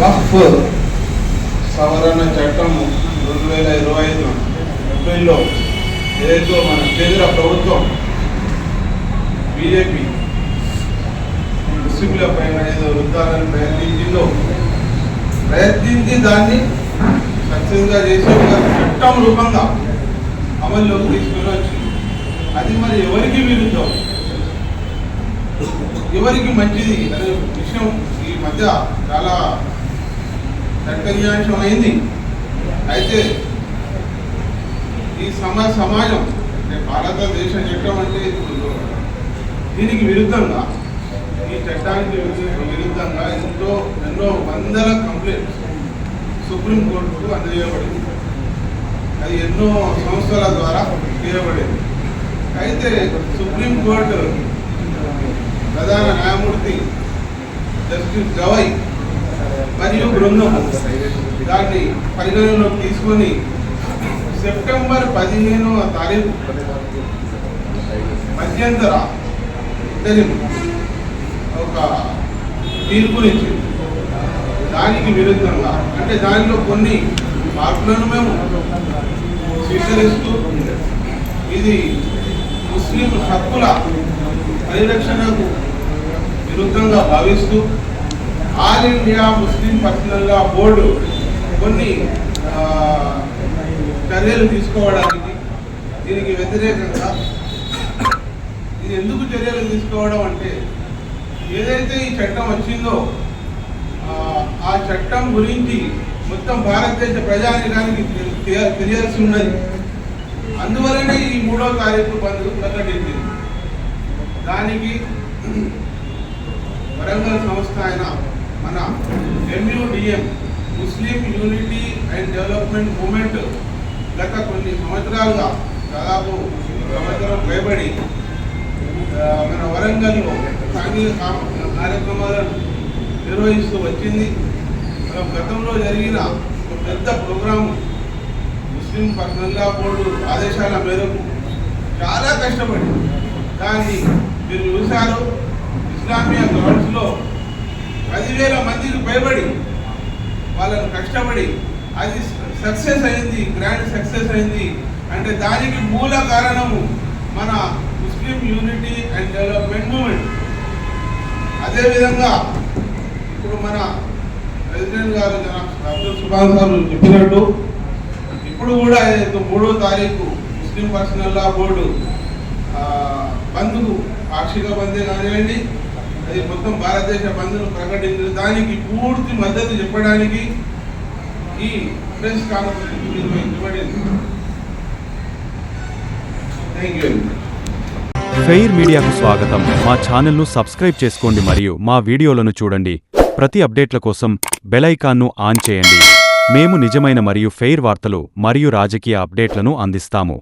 వక్ఫ్ సవరణ చట్టం రెండు వేల ఇరవై ఐదు ఏప్రిల్లో ఏదైతే మన కేంద్ర ప్రభుత్వం బీజేపీ ముస్లింల పైన ఏదో వృత్తాలను ప్రయత్నించిందో ప్రయత్నించి దాన్ని సక్సెస్గా చేసి ఒక చట్టం రూపంగా అమల్లోకి తీసుకుని వచ్చింది అది మరి ఎవరికి విరుద్ధం? ఎవరికి మంచిది? అనే విషయం ఈ మధ్య చాలా చర్చనీయాంశం అయింది. అయితే ఈ సమ సమాజం అంటే భారతదేశ చట్టం అంటే దీనికి విరుద్ధంగా ఈ చట్టానికి విరుద్ధంగా ఎంతో ఎన్నో వందల కంప్లైంట్స్ సుప్రీంకోర్టుకు అందజేయబడింది. అది ఎన్నో సంస్థల ద్వారా చేయబడింది. అయితే సుప్రీంకోర్టు ప్రధాన న్యాయమూర్తి జస్టిస్ గవై మరియు బృందం దాన్ని పరిగణనలోకి తీసుకొని సెప్టెంబర్ పదిహేనవ తారీఖు మధ్యంతర ఇద్దరి ఒక తీర్పునిచ్చింది. దానికి విరుద్ధంగా అంటే దానిలో కొన్ని మార్పులను మేము స్వీకరిస్తూ ఇది ముస్లిం హక్కుల పరిరక్షణకు విరుద్ధంగా భావిస్తూ All India Muslim personal law board కొన్ని చర్యలు తీసుకోవడానికి దీనికి వ్యతిరేకంగా ఇది ఎందుకు చర్యలు తీసుకోవడం అంటే ఏదైతే ఈ చట్టం వచ్చిందో ఆ, చట్టం గురించి మొత్తం భారతదేశ ప్రజానికానికి తెలియాల్సి ఉన్నది. అందువలనే ఈ మూడో తారీఖు బంద్ ప్రకటించింది దానికి వరంగల్ సంస్థ అయిన మన MUDM Muslim unity and development movement గత కొన్ని సంవత్సరాలుగా దాదాపు సంవత్సరం భయపడి మన వరంగల్లో సాంఘిక కార్యక్రమాలను నిర్వహిస్తూ వచ్చింది. మనం గతంలో జరిగిన ఒక పెద్ద ప్రోగ్రాం ముస్లిం గంగా బోర్డు ఆదేశాల మేరకు చాలా కష్టపడి దాన్ని మీరు చూశారు. ఇస్లామియా గ్రౌండ్స్లో పదివేల మందికి భయపడి వాళ్ళను కష్టపడి అది సక్సెస్ అయింది గ్రాండ్ సక్సెస్ అయింది. అంటే దానికి మూల కారణము మన Muslim unity and development movement. అదేవిధంగా ఇప్పుడు మన ప్రెసిడెంట్ గారు అబ్దుల్ సుభాన్ గారు చెప్పినట్టు ఇప్పుడు కూడా ఏదైతే మూడో తారీఖు ముస్లిం పర్సనల్ లా బోర్డు బంద్కు పాక్షిక బందే కానివ్వండి అది మొత్తం భారతదేశ బంద్ను ప్రకటించిన దానికి పూర్తి మద్దతు చెప్పడానికి ఈ ప్రెస్ కాన్ఫరెన్స్ నిర్వహించబడింది థ్యాంక్ యూ ఫెయిర్ మీడియాకు స్వాగతం. మా ఛానల్ను సబ్స్క్రైబ్ చేసుకోండి మరియు మా వీడియోలను చూడండి. ప్రతి అప్డేట్ల కోసం బెలైకాన్ను ఆన్ చేయండి. మేము నిజమైన మరియు ఫెయిర్ వార్తలు మరియు రాజకీయ అప్డేట్లను అందిస్తాము.